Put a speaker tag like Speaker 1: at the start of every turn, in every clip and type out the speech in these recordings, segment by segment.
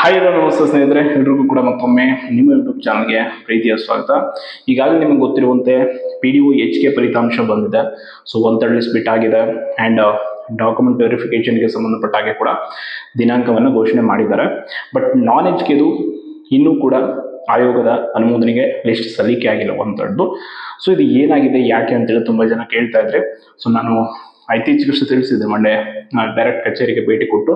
Speaker 1: Hi ಎಲ್ಲ ನಮಸ್ತೆ ಸ್ನೇಹಿತರೆ. ಎಲ್ರಿಗೂ ಕೂಡ ಮತ್ತೊಮ್ಮೆ ನಿಮ್ಮ ಯೂಟ್ಯೂಬ್ ಚಾನಲ್ಗೆ ಪ್ರೀತಿಯ ಸ್ವಾಗತ. ಈಗಾಗಲೇ ನಿಮಗೆ ಗೊತ್ತಿರುವಂತೆ P D O H K ಫಲಿತಾಂಶ ಬಂದಿದೆ. ಸೊ ಒನ್ ತರ್ಡ್ ಲಿಸ್ಟ್ ಆಗಿದೆ ಆ್ಯಂಡ್ ಡಾಕ್ಯುಮೆಂಟ್ ವೆರಿಫಿಕೇಷನ್ಗೆ ಸಂಬಂಧಪಟ್ಟ ಹಾಗೆ ಕೂಡ ದಿನಾಂಕವನ್ನು ಘೋಷಣೆ ಮಾಡಿದ್ದಾರೆ. ಬಟ್ ನಾನ್ ಎಚ್ ಕೆದು ಇನ್ನೂ ಕೂಡ ಆಯೋಗದ ಅನುಮೋದನೆಗೆ ಲಿಸ್ಟ್ ಸಲ್ಲಿಕೆ ಆಗಿಲ್ಲ ತರ್ಡ್ದು ಸೊ ಇದು ಏನಾಗಿದೆ, ಯಾಕೆ ಅಂತೇಳಿ ತುಂಬ ಜನ ಕೇಳ್ತಾ ಇದ್ರೆ. ಸೊ ನಾನು ಇತ್ತೀಚೆಗಷ್ಟೇ ತಿಳಿಸಿದೆ. ಮಂಡೆ ಡೈರೆಕ್ಟ್ ಕಚೇರಿಗೆ ಭೇಟಿ ಕೊಟ್ಟು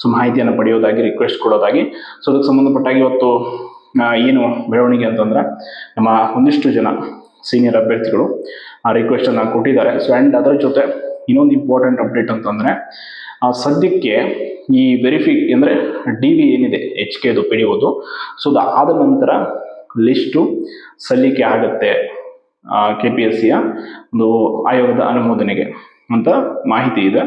Speaker 1: ಸೊ ಮಾಹಿತಿಯನ್ನು ಪಡೆಯೋದಾಗಿ ರಿಕ್ವೆಸ್ಟ್ ಕೊಡೋದಾಗಿ. ಸೊ ಅದಕ್ಕೆ ಸಂಬಂಧಪಟ್ಟಾಗಿ ಇವತ್ತು ಏನು ಬೆಳವಣಿಗೆ ಅಂತಂದ್ರೆ, ನಮ್ಮ ಒಂದಿಷ್ಟು ಜನ ಸೀನಿಯರ್ ಅಭ್ಯರ್ಥಿಗಳು ಆ ರಿಕ್ವೆಸ್ಟನ್ನು ಕೊಟ್ಟಿದ್ದಾರೆ. ಸೊ ಆ್ಯಂಡ್ ಅದರ ಜೊತೆ ಇನ್ನೊಂದು ಇಂಪಾರ್ಟೆಂಟ್ ಅಪ್ಡೇಟ್ ಅಂತಂದರೆ ಸದ್ಯಕ್ಕೆ ಈ ವೆರಿಫಿ ಅಂದರೆ ಡಿ ವಿ ಏನಿದೆ ಎಚ್ ಕೆದು ಪಿಡಿಯೋದು. ಸೊ ಅದು ನಂತರ ಲಿಸ್ಟು ಸಲ್ಲಿಕೆ ಆಗುತ್ತೆ ಕೆ ಪಿ ಎಸ್ ಸಿಯ ಒಂದು ಆಯೋಗದ ಅನುಮೋದನೆಗೆ. ಅಂತ ಮಾಹಿತಿ ಇದೆ.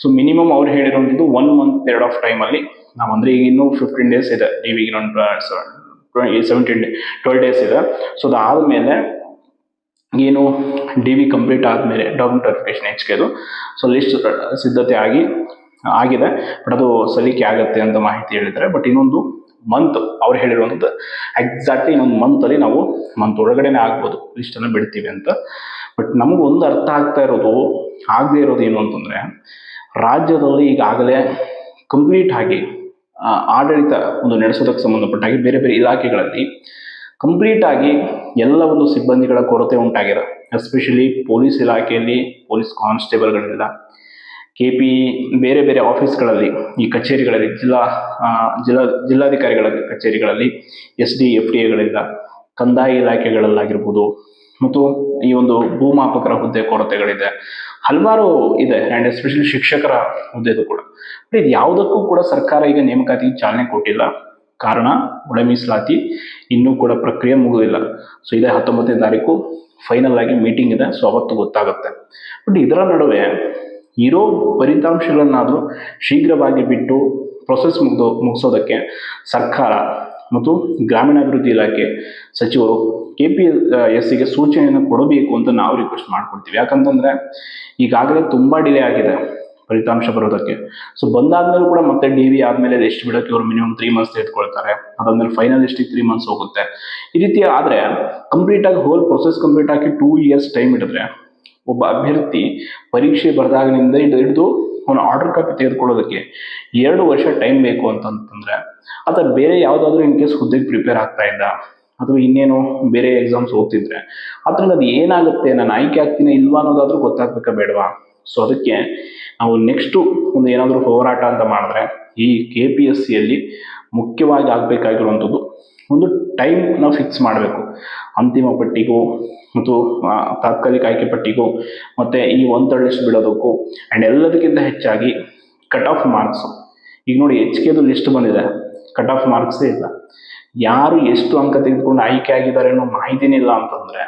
Speaker 1: ಸೊ ಮಿನಿಮಮ್ ಅವ್ರು ಹೇಳಿರುವಂಥದ್ದು ಒನ್ ಮಂತ್ ಪೀರಿಯಡ್ ಆಫ್ ಟೈಮಲ್ಲಿ ನಾವು ಅಂದರೆ ಈಗ ಇನ್ನೂ ಫಿಫ್ಟೀನ್ ಡೇಸ್ ಇದೆ. ನೀವು ಈಗ ಸೆವೆಂಟೀನ್ ಡೇ ಟ್ವೆಲ್ ಡೇಸ್ ಇದೆ. ಸೊ ಅದಾದಮೇಲೆ ಏನು ಡಿ ವಿ ಕಂಪ್ಲೀಟ್ ಆದಮೇಲೆ ಡಾಕ್ಯುಮೆಂಟ್ ವೆರಿಫಿಕೇಶನ್ ಹೆಚ್ಕೆದು ಸೊ ಲಿಸ್ಟ್ ಸಿದ್ಧತೆ ಆಗಿ, ಆಗಿದೆ. ಬಟ್ ಅದು ಸಲ್ಲಿಕೆ ಆಗುತ್ತೆ ಅಂತ ಮಾಹಿತಿ ಹೇಳಿದ್ದಾರೆ. ಬಟ್ ಇನ್ನೊಂದು ಮಂತ್ ಅವ್ರು ಹೇಳಿರುವಂಥದ್ದು ಎಕ್ಸಾಕ್ಟ್ಲಿ ಇನ್ನೊಂದು ಮಂತಲ್ಲಿ ನಾವು ಮಂತ್ ಒಳಗಡೆನೆ ಆಗ್ಬೋದು. ಲಿಸ್ಟನ್ನು ಬಿಡ್ತೀವಿ ಅಂತ. ಬಟ್ ನಮಗೆ ಒಂದು ಅರ್ಥ ಆಗ್ತಾ ಇರೋದು, ಆಗದೇ ಇರೋದು ಏನು ಅಂತಂದರೆ, ರಾಜ್ಯದಲ್ಲಿ ಈಗಾಗಲೇ ಕಂಪ್ಲೀಟ್ ಆಗಿ ಆಡಳಿತ ಒಂದು ನಡೆಸೋದಕ್ಕೆ ಸಂಬಂಧಪಟ್ಟ ಹಾಗೆ ಬೇರೆ ಬೇರೆ ಇಲಾಖೆಗಳಲ್ಲಿ ಕಂಪ್ಲೀಟ್ ಆಗಿ ಎಲ್ಲ ಒಂದು ಸಿಬ್ಬಂದಿಗಳ ಕೊರತೆ ಉಂಟಾಗಿದೆ. ಎಸ್ಪೆಷಲಿ ಪೊಲೀಸ್ ಇಲಾಖೆಯಲ್ಲಿ ಪೊಲೀಸ್ ಕಾನ್ಸ್ಟೇಬಲ್ಗಳಿಲ್ಲ ಕೆ ಪಿ ಬೇರೆ ಬೇರೆ ಆಫೀಸ್ಗಳಲ್ಲಿ ಈ ಕಚೇರಿಗಳಲ್ಲಿ, ಜಿಲ್ಲಾ ಜಿಲ್ಲಾ, ಜಿಲ್ಲಾಧಿಕಾರಿಗಳ ಕಚೇರಿಗಳಲ್ಲಿ ಎಸ್ ಡಿ ಎಫ್ ಡಿ ಎಗಳಿಲ್ಲ ಕಂದಾಯ ಇಲಾಖೆಗಳಲ್ಲಾಗಿರ್ಬೋದು ಮತ್ತು ಈ ಒಂದು ಭೂಮಾಪಕರ ಹುದ್ದೆ ಕೊರತೆಗಳಿದೆ. ಹಲವಾರು ಇದೆ ಆ್ಯಂಡ್ ಎಸ್ಪೆಷಲಿ ಶಿಕ್ಷಕರ ಹುದ್ದೆದು ಕೂಡ. ಬಟ್ ಇದು ಯಾವುದಕ್ಕೂ ಕೂಡ ಸರ್ಕಾರ ಈಗ ನೇಮಕಾತಿಗೆ ಚಾಲನೆ ಕೊಟ್ಟಿಲ್ಲ. ಕಾರಣ, ಒಳ ಮೀಸಲಾತಿ, ಇನ್ನೂ ಕೂಡ ಪ್ರಕ್ರಿಯೆ ಮುಗಿದಿಲ್ಲ. ಸೊ ಇದೇ ಹತ್ತೊಂಬತ್ತನೇ ತಾರೀಕು ಫೈನಲ್ ಆಗಿ ಮೀಟಿಂಗ್ ಇದೆ ಸೊ ಅವತ್ತು ಗೊತ್ತಾಗುತ್ತೆ. ಬಟ್ ಇದರ ನಡುವೆ ಇರೋ ಫಲಿತಾಂಶಗಳನ್ನಾದರೂ ಶೀಘ್ರವಾಗಿ ಬಿಟ್ಟು ಪ್ರೊಸೆಸ್ ಮುಗಿದು ಮುಗಿಸೋದಕ್ಕೆ ಸರ್ಕಾರ ಮತ್ತು ಗ್ರಾಮೀಣಾಭಿವೃದ್ಧಿ ಇಲಾಖೆ ಸಚಿವರು ಕೆ ಪಿ ಎಸ್ ಸಿಗೆ ಸೂಚನೆಯನ್ನು ಕೊಡಬೇಕು ಅಂತ ನಾವು ರಿಕ್ವೆಸ್ಟ್ ಮಾಡ್ಕೊಡ್ತೀವಿ. ಯಾಕಂತಂದರೆ ಈಗಾಗಲೇ ತುಂಬ ಡಿಲೇ ಆಗಿದೆ ಫಲಿತಾಂಶ ಬರೋದಕ್ಕೆ. ಸೊ ಬಂದಾದ್ಮೇಲೂ ಕೂಡ ಮತ್ತೆ ಡಿ ವಿ ಆದಮೇಲೆ ಎಷ್ಟು ಬಿಡೋಕ್ಕೆ ಅವರು ಮಿನಿಮಮ್ ತ್ರೀ ಮಂತ್ಸ್ ತೆಗೆದುಕೊಳ್ತಾರೆ. ಅದಾದ್ಮೇಲೆ ಫೈನಲ್ ಎಷ್ಟಿಗೆ ತ್ರೀ ಮಂತ್ಸ್ ಹೋಗುತ್ತೆ. ಈ ರೀತಿ ಆದರೆ ಕಂಪ್ಲೀಟಾಗಿ ಹೋಲ್ ಪ್ರೊಸೆಸ್ ಕಂಪ್ಲೀಟ್ ಆಗಿ ಟೂ ಇಯರ್ಸ್ ಟೈಮ್ ಹಿಡಿದ್ರೆ ಒಬ್ಬ ಅಭ್ಯರ್ಥಿ ಪರೀಕ್ಷೆ ಬರೆದಾಗಿನಿಂದ ಹಿಡಿದು ಅವನು ಆರ್ಡರ್ ಕಾಪಿ ತೆಗೆದುಕೊಳ್ಳೋದಕ್ಕೆ ಎರಡು ವರ್ಷ ಟೈಮ್ ಬೇಕು ಅಂತಂತಂದ್ರೆ ಅಥವಾ ಬೇರೆ ಯಾವುದಾದ್ರೂ ಇನ್ ಕೇಸ್ ಹುದ್ದೆಗೆ ಪ್ರಿಪೇರ್ ಆಗ್ತಾ ಇದ್ದ ಅಥವಾ ಇನ್ನೇನೋ ಬೇರೆ ಎಕ್ಸಾಮ್ಸ್ ಓದ್ತಿದ್ರೆ, ಅದ್ರಲ್ಲಿ ಅದು ಏನಾಗುತ್ತೆ, ನಾನು ಆಯ್ಕೆ ಆಗ್ತೀನಿ ಇಲ್ವಾ ಅನ್ನೋದಾದ್ರೂ ಗೊತ್ತಾಗ್ಬೇಕಾ ಬೇಡವಾ? ಸೊ ಅದಕ್ಕೆ ನಾವು ನೆಕ್ಸ್ಟು ಒಂದು ಏನಾದರೂ ಹೋರಾಟ ಅಂತ ಮಾಡಿದ್ರೆ ಈ ಕೆ ಪಿ ಎಸ್ ಸಿಯಲ್ಲಿ ಮುಖ್ಯವಾಗಿ ಆಗಬೇಕಾಗಿರುವಂಥದ್ದು ಒಂದು ಟೈಮ್ ನಾವು ಫಿಕ್ಸ್ ಮಾಡಬೇಕು. ಅಂತಿಮ ಪಟ್ಟಿಗೂ ಮತ್ತು ತಾತ್ಕಾಲಿಕ ಆಯ್ಕೆ ಪಟ್ಟಿಗೂ ಮತ್ತೆ ಈ ಒನ್ ಲಿಸ್ಟ್ ಬಿಡೋದಕ್ಕೂ ಆ್ಯಂಡ್ ಎಲ್ಲದಕ್ಕಿಂತ ಹೆಚ್ಚಾಗಿ ಕಟ್ ಆಫ್ ಮಾರ್ಕ್ಸ್ ಈಗ ನೋಡಿ ಎಚ್ ಕೆದು ಲಿಸ್ಟ್ ಬಂದಿದೆ. ಕಟ್ ಆಫ್ ಮಾರ್ಕ್ಸೇ ಇಲ್ಲ. ಯಾರು ಎಷ್ಟು ಅಂಕ ತೆಗೆದುಕೊಂಡು ಆಯ್ಕೆ ಆಗಿದ್ದಾರೆ ಅನ್ನೋ ಮಾಹಿತಿನೇ ಇಲ್ಲ ಅಂತಂದರೆ,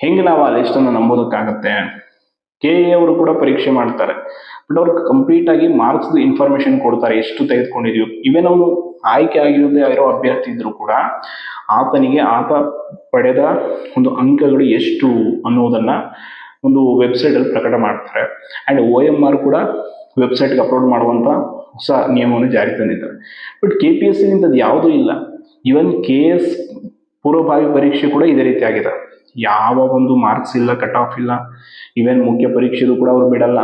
Speaker 1: ಹೆಂಗೆ ನಾವು ಆ ಲಿಸ್ಟನ್ನು ನಂಬೋದಕ್ಕಾಗತ್ತೆ? ಕೆ ಎ ಅವರು ಕೂಡ ಪರೀಕ್ಷೆ ಮಾಡ್ತಾರೆ. ಬಟ್ ಅವ್ರು ಕಂಪ್ಲೀಟ್ ಆಗಿ ಮಾರ್ಕ್ಸ್ ಇನ್ಫಾರ್ಮೇಶನ್ ಕೊಡ್ತಾರೆ, ಎಷ್ಟು ತೆಗೆದುಕೊಂಡಿದೀವಿ ಇವನ್ ಅವನು ಆಯ್ಕೆ ಆಗಿರೋದೇ ಇರೋ ಅಭ್ಯರ್ಥಿ ಇದ್ರು ಕೂಡ ಆತನಿಗೆ ಆತ ಪಡೆದ ಒಂದು ಅಂಕಗಳು ಎಷ್ಟು ಅನ್ನೋದನ್ನು ಒಂದು ವೆಬ್ಸೈಟ್ ಅಲ್ಲಿ ಪ್ರಕಟ ಮಾಡ್ತಾರೆ. ಅಂಡ್ ಒ ಎಂ ಆರ್ ಕೂಡ ವೆಬ್ಸೈಟ್ಗೆ ಅಪ್ಲೋಡ್ ಮಾಡುವಂತ ಹೊಸ ನಿಯಮವನ್ನು ಜಾರಿ ತಂದಿದ್ದಾರೆ. But K P S C ಯಾವುದೂ ಇಲ್ಲ. ಈವನ್ ಕೆ ಎಸ್ ಪೂರ್ವಭಾವಿ ಪರೀಕ್ಷೆ ಕೂಡ ಇದೇ ರೀತಿ ಆಗಿದೆ. ಯಾವ ಒಂದು ಮಾರ್ಕ್ಸ್ ಇಲ್ಲ ಕಟ್ ಆಫ್ ಇಲ್ಲ. ಇವೆನ್ ಮುಖ್ಯ ಪರೀಕ್ಷೆದು ಕೂಡ ಅವ್ರು ಬಿಡಲ್ಲ.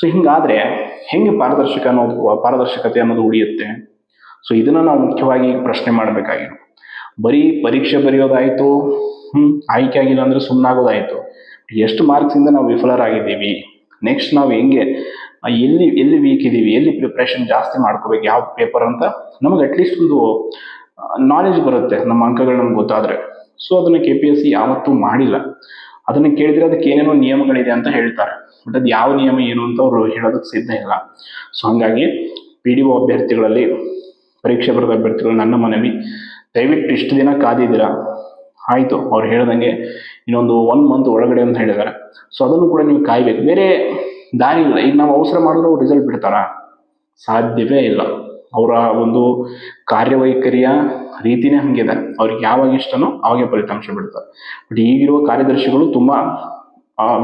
Speaker 1: ಸೊ ಹಿಂಗಾದ್ರೆ ಹೆಂಗೆ ಪಾರದರ್ಶಕ ಅನ್ನೋದು, ಪಾರದರ್ಶಕತೆ ಅನ್ನೋದು ಉಳಿಯುತ್ತೆ? ಸೊ ಇದನ್ನ ನಾವು ಮುಖ್ಯವಾಗಿ ಪ್ರಶ್ನೆ ಮಾಡಬೇಕಾಗಿರೋ ಬರೀ ಪರೀಕ್ಷೆ ಬರೆಯೋದಾಯಿತು, ಹ್ಮ್, ಆಯ್ಕೆ ಆಗಿಲ್ಲ ಅಂದ್ರೆ ಸುಮ್ಮನಾಗೋದಾಯಿತು ಎಷ್ಟು ಮಾರ್ಕ್ಸ್ ಇಂದ ನಾವು ವಿಫಲರಾಗಿದ್ದೀವಿ? ನೆಕ್ಸ್ಟ್ ನಾವು ಹೆಂಗೆ ಎಲ್ಲಿ ಎಲ್ಲಿ ವೀಕ್ ಇದ್ದೀವಿ ಎಲ್ಲಿ ಪ್ರಿಪ್ರೇಷನ್ ಜಾಸ್ತಿ ಮಾಡ್ಕೋಬೇಕು? ಯಾವ ಪೇಪರ್ ಅಂತ? ನಮಗೆ ಅಟ್ಲೀಸ್ಟ್ ಒಂದು ನಾಲೆಜ್ ಬರುತ್ತೆ, ನಮ್ಮ ಅಂಕಗಳು ನಮ್ಗೆ ಗೊತ್ತಾದ್ರೆ. ಸೊ ಅದನ್ನ ಕೆ ಪಿ ಎಸ್ ಸಿ ಯಾವತ್ತೂ ಮಾಡಿಲ್ಲ. ಅದನ್ನ ಕೇಳಿದ್ರೆ ಅದಕ್ಕೆ ಏನೇನೋ ನಿಯಮಗಳಿದೆ ಅಂತ ಹೇಳ್ತಾರೆ. ಬಟ್ ಅದು ಯಾವ ನಿಯಮ ಏನು ಅಂತ ಅವರು ಹೇಳೋದಕ್ಕೆ ಸಿದ್ಧ ಇಲ್ಲ. ಸೊ ಹಂಗಾಗಿ ಪಿ ಡಿ ಒ ಅಭ್ಯರ್ಥಿಗಳಲ್ಲಿ, ಪರೀಕ್ಷೆ ಬರೆದ ಅಭ್ಯರ್ಥಿಗಳು ನನ್ನ ಮನವಿ ದಯವಿಟ್ಟು ಇಷ್ಟು ದಿನ ಕಾದಿದ್ದೀರಾ? ಆಯಿತು, ಅವ್ರು ಹೇಳ್ದಂಗೆ ಇನ್ನೊಂದು ಒನ್ ಮಂತ್ ಒಳಗಡೆ ಅಂತ ಹೇಳಿದ್ದಾರೆ. ಸೊ ಅದನ್ನು ಕೂಡ ನೀವು ಕಾಯ್ಬೇಕು. ಬೇರೆ ದಾರಿ ಇಲ್ಲ. ಈಗ ನಾವು ಅವಸರ ಮಾಡಿದ್ರೆ ರಿಸಲ್ಟ್ ಬಿಡ್ತಾರಾ? ಸಾಧ್ಯವೇ ಇಲ್ಲ. ಅವರ ಒಂದು ಕಾರ್ಯವೈಖರಿಯ ರೀತಿನೇ ಹಂಗಿದೆ. ಅವ್ರಿಗೆ ಯಾವಾಗ ಇಷ್ಟನೋ ಅವಾಗೆ ಫಲಿತಾಂಶ ಬಿಡ್ತಾರೆ ಬಟ್ ಈಗಿರುವ ಕಾರ್ಯದರ್ಶಿಗಳು ತುಂಬ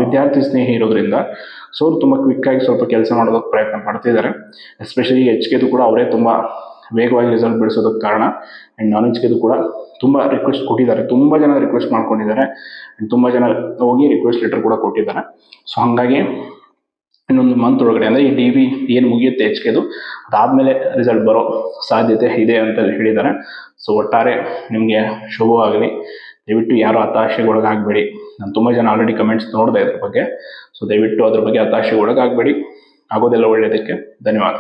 Speaker 1: ವಿದ್ಯಾರ್ಥಿ ಸ್ನೇಹಿ ಇರೋದ್ರಿಂದ ಸೊ, ಅವ್ರು ತುಂಬ ಕ್ವಿಕ್ಕಾಗಿ ಸ್ವಲ್ಪ ಕೆಲಸ ಮಾಡೋದಕ್ಕೆ ಪ್ರಯತ್ನ ಮಾಡ್ತಿದ್ದಾರೆ ಎಸ್ಪೆಷಲಿ ಎಚ್ ಕೆದು ಕೂಡ ಅವರೇ ತುಂಬ ವೇಗವಾಗಿ ರಿಸಲ್ಟ್ ಬೆಳೆಸೋದಕ್ಕೆ ಕಾರಣ. ಆ್ಯಂಡ್ ನಾನ್ ವೆಜ್ಗೆದು ಕೂಡ ತುಂಬ ರಿಕ್ವೆಸ್ಟ್ ಕೊಟ್ಟಿದ್ದಾರೆ. ತುಂಬ ಜನ ರಿಕ್ವೆಸ್ಟ್ ಮಾಡ್ಕೊಂಡಿದ್ದಾರೆ. ಆ್ಯಂಡ್ ತುಂಬ ಜನ ಹೋಗಿ ರಿಕ್ವೆಸ್ಟ್ ಲೆಟರ್ ಕೂಡ ಕೊಟ್ಟಿದ್ದಾರೆ. ಸೊ ಹಾಗಾಗಿ ಇನ್ನೊಂದು ಮಂತ್ ಒಳಗಡೆ, ಅಂದರೆ ಈ ಡಿ ವಿ ಏನು ಮುಗಿಯುತ್ತೆ ಎಚ್ ಕೆದು ಅದಾದಮೇಲೆ ರಿಸಲ್ಟ್ ಬರೋ ಸಾಧ್ಯತೆ ಇದೆ ಅಂತ ಹೇಳಿದ್ದಾರೆ. ಸೊ ಒಟ್ಟಾರೆ ನಿಮಗೆ ಶುಭವಾಗಲಿ. ದಯವಿಟ್ಟು ಯಾರು ಹತಾಶೆಗೊಳಗಾಗಬೇಡಿ. ನಾನು ತುಂಬ ಜನ ಆಲ್ರೆಡಿ ಕಮೆಂಟ್ಸ್ ನೋಡಿದೆ ಇದ್ರ ಬಗ್ಗೆ. ಸೊ ದಯವಿಟ್ಟು ಅದ್ರ ಬಗ್ಗೆ ಹತಾಶೆಗೊಳಗಾಗಬೇಡಿ. ಆಗೋದೆಲ್ಲ ಒಳ್ಳೆಯದಕ್ಕೆ ಧನ್ಯವಾದ.